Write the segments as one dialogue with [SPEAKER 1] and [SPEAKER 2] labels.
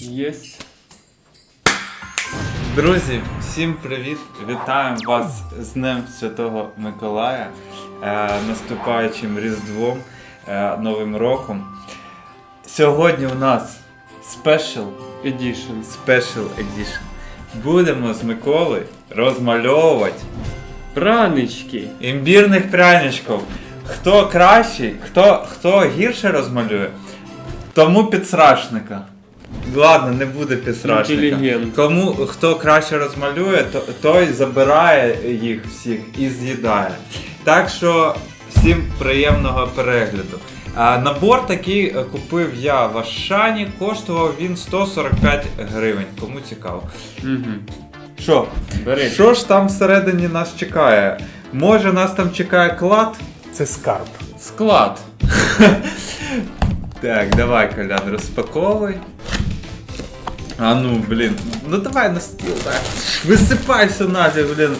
[SPEAKER 1] Єсть.
[SPEAKER 2] Друзі, всім привіт! Вітаємо вас з Днем Святого Миколая, е, наступаючим Різдвом, е, Новим роком. Сьогодні у нас Special,
[SPEAKER 1] Edition.
[SPEAKER 2] Special Edition. Будемо з Миколи розмальовувати
[SPEAKER 1] Пранички.
[SPEAKER 2] імбірних пряничків. Хто кращий, хто, хто гірше розмалює, тому підсрачника. Ладно, не буде підсрачника. Кому хто краще розмалює, то, той забирає їх всіх і з'їдає. Так що всім приємного перегляду. А, набор такий е, купив я в Ашані, коштував він 145 гривень. Кому цікаво.
[SPEAKER 1] Угу.
[SPEAKER 2] Що?
[SPEAKER 1] Бери.
[SPEAKER 2] Що ж там всередині нас чекає? Може нас там чекає клад? Це скарб.
[SPEAKER 1] Склад.
[SPEAKER 2] Так, давай, Колян, розпаковуй. А ну, блін. Ну давай на стіл, так. Висипайся нафіг, блін.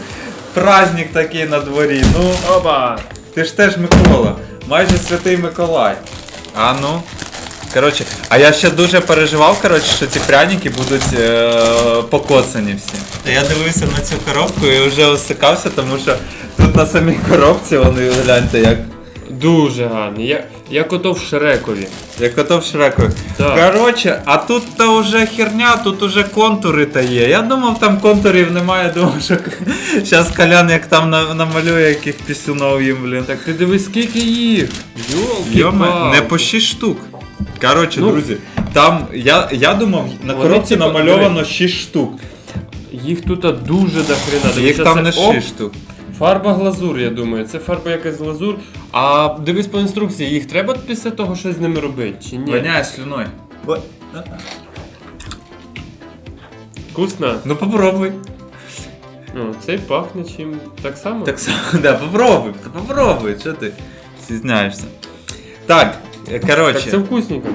[SPEAKER 2] Праздник такий на дворі. Ну,
[SPEAKER 1] Оба.
[SPEAKER 2] ти ж теж Микола. Майже святий Миколай. А ну. Коротше, а я ще дуже переживав, коротше, що ці пряники будуть е- покоцані всі. Я дивився на цю коробку і вже осикався, тому що тут на самій коробці вони гляньте як.
[SPEAKER 1] Дуже гарний. Я, як ото в Шрекові.
[SPEAKER 2] Як ото в Шреку.
[SPEAKER 1] Так.
[SPEAKER 2] Коротше, а тут то вже херня, тут уже контури та є. Я думав, там контурів немає, думав, що зараз Колян як там на- намалює яких пісюнов їм, блін.
[SPEAKER 1] Так ти дивись, скільки їх. Йолки
[SPEAKER 2] Йоме, не по 6 штук. Коротше,
[SPEAKER 1] Ну,
[SPEAKER 2] друзі, там я, я думав, на
[SPEAKER 1] вони
[SPEAKER 2] коробці
[SPEAKER 1] типа-
[SPEAKER 2] намальовано 6 штук.
[SPEAKER 1] Їх тут дуже дохрена.
[SPEAKER 2] Їх там не 6 штук.
[SPEAKER 1] Фарба глазур, я думаю. Це фарба якась глазур. А дивись по інструкції, їх треба після того щось з ними робити, чи ні?
[SPEAKER 2] Воняє слюною.
[SPEAKER 1] Вкусно?
[SPEAKER 2] Ну попробуй.
[SPEAKER 1] Ну, цей пахне чим так само.
[SPEAKER 2] Так само, да, попробуй, попробуй, що ти стісняєшся. Так, е, коротше.
[SPEAKER 1] Так це вкусненько.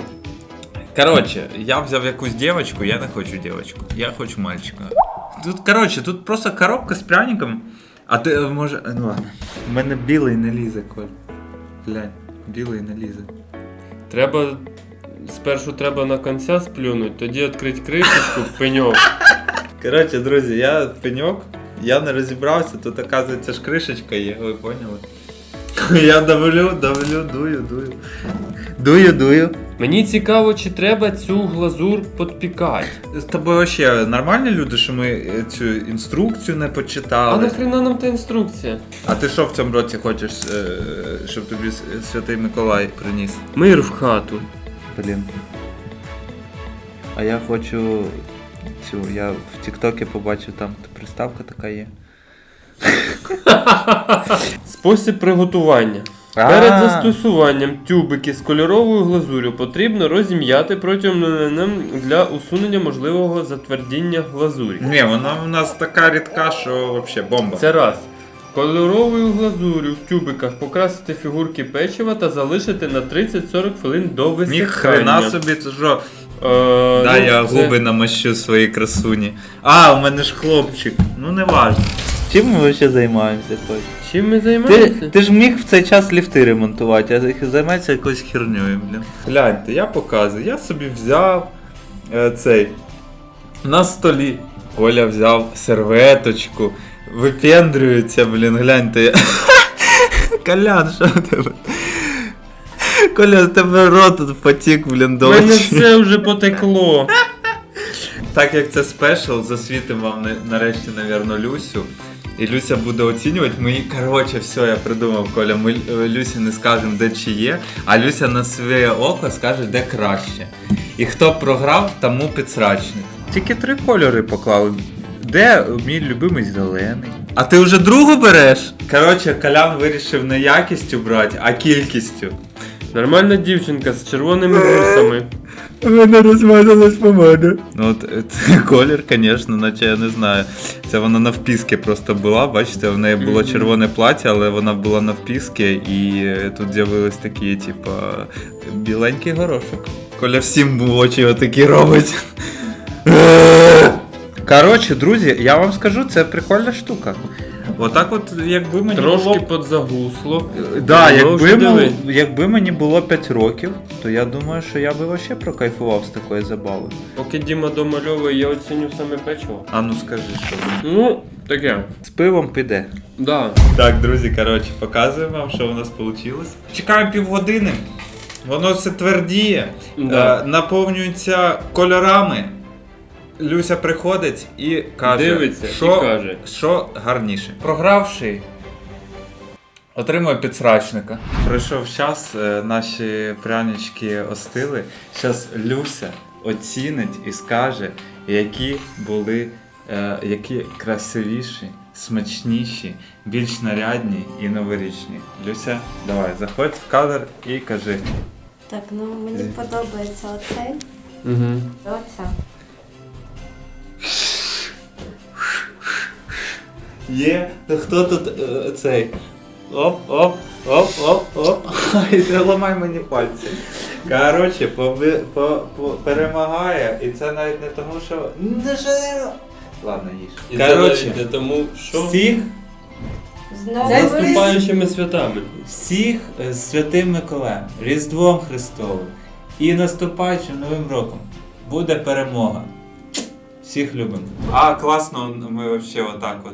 [SPEAKER 2] Короче, я взяв якусь девочку, я не хочу девочку. Я хочу мальчика. Тут, короче, тут просто коробка з пряником. А ти е, може. е, Ну ладно. У мене білий не лізе, Коль. Глянь, білий не лізе.
[SPEAKER 1] Треба. Спершу треба на конця сплюнуть, тоді відкрити кришечку, пеньок.
[SPEAKER 2] Коротше, друзі, я пеньок, я не розібрався, тут оказується ж кришечка є, ви поняли? Я давлю, давлю, дую, дую. Дую, дую.
[SPEAKER 1] Мені цікаво, чи треба цю глазур підпікати.
[SPEAKER 2] З тобою вообще нормальні люди, що ми е, цю інструкцію не почитали.
[SPEAKER 1] А нахрена нам та інструкція?
[SPEAKER 2] А ти що в цьому році хочеш, е, щоб тобі святий Миколай приніс?
[SPEAKER 1] Мир в хату.
[SPEAKER 2] Блін. А я хочу цю, я в Тіктокі побачив, там приставка така є.
[SPEAKER 1] Спосіб приготування. Перед застосуванням тюбики з кольоровою глазур'ю потрібно розім'яти протягом для усунення можливого затвердіння глазурі.
[SPEAKER 2] Ні, вона у нас така рідка, що взагалі бомба.
[SPEAKER 1] Це раз. Кольоровою глазур'ю в тюбиках покрасити фігурки печива та залишити на 30-40 хвилин до висихання.
[SPEAKER 2] Ні хрена собі, це що?
[SPEAKER 1] Е,
[SPEAKER 2] Да,
[SPEAKER 1] ну,
[SPEAKER 2] я
[SPEAKER 1] це-
[SPEAKER 2] губи намащу свої красуні. А, у мене ж хлопчик. Ну не важно. Чим ми взагалі займаємося, Коль?
[SPEAKER 1] Чим ми займаємося?
[SPEAKER 2] ти ж міг в цей час ліфти ремонтувати, а займається якоюсь херньою, блін. Гляньте, я показую, я собі взяв е, цей. На столі. Коля взяв серветочку. Випендрюється, блін, гляньте. Колян, що в тебе? Коля, у тебе рот потік, блін,
[SPEAKER 1] У
[SPEAKER 2] до
[SPEAKER 1] мене
[SPEAKER 2] очі.
[SPEAKER 1] все вже потекло.
[SPEAKER 2] Так як це спешл, засвітимо вам на- нарешті, навірно, Люсю. І Люся буде оцінювати. Ми, їй- коротше, все, я придумав, Коля. Ми е, Люсі не скажемо, де чи є, а Люся на своє око скаже, де краще. І хто програв, тому підсрачник. Тільки три кольори поклали. Де мій любимий зелений? А ти вже другу береш? Коротше, Колян вирішив не якістю брати, а кількістю.
[SPEAKER 1] Нормальна дівчинка з червоними гусами.
[SPEAKER 2] У мене розмазалась помада. Ну от е, це колір, звісно, наче я не знаю. Це вона навпіски просто була. Бачите, в неї було червоне плаття, але вона була навпіски, і е, тут з'явились такі, типа, біленький горошок. Коля всім в очі отакі робить. Коротше, друзі, я вам скажу, це прикольна штука. Отак от, якби мені
[SPEAKER 1] Трошки
[SPEAKER 2] було...
[SPEAKER 1] подзагусло.
[SPEAKER 2] Да, якби,
[SPEAKER 1] вже
[SPEAKER 2] якби мені було 5 років, то я думаю, що я би вообще прокайфував з такої забави.
[SPEAKER 1] Поки Діма домальовує, я оціню саме печиво.
[SPEAKER 2] А ну скажи, що.
[SPEAKER 1] Ну, таке.
[SPEAKER 2] З пивом піде.
[SPEAKER 1] Да.
[SPEAKER 2] Так, друзі, коротше, показуємо вам, що у нас вийшло. Чекаємо півгодини. Воно все твердіє,
[SPEAKER 1] Да.
[SPEAKER 2] е, наповнюється кольорами. Люся приходить і каже,
[SPEAKER 1] Дивиться
[SPEAKER 2] що,
[SPEAKER 1] і каже.
[SPEAKER 2] що гарніше. Програвший отримує підсрачника. Пройшов час, е, наші прянички остили. Зараз Люся оцінить і скаже, які були, е, які красивіші, смачніші, більш нарядні і новорічні. Люся, давай, заходь в кадр і кажи.
[SPEAKER 3] Так, ну мені подобається оцей
[SPEAKER 1] Угу.
[SPEAKER 3] оця.
[SPEAKER 2] Є, хто тут е, цей? Оп, оп, оп, оп, оп. Ай, не ламай мені пальці. Коротше, поби- по, по, перемагає, і це навіть не тому, що. Не жаль. Ладно, їж. Коротше,
[SPEAKER 1] тому що
[SPEAKER 2] всіх,
[SPEAKER 3] З
[SPEAKER 1] наступаючими святами.
[SPEAKER 2] всіх е, з святим Миколаєм, Різдвом Христовим і наступаючим Новим роком буде перемога. Всіх любимо. А, класно, ми взагалі отак от.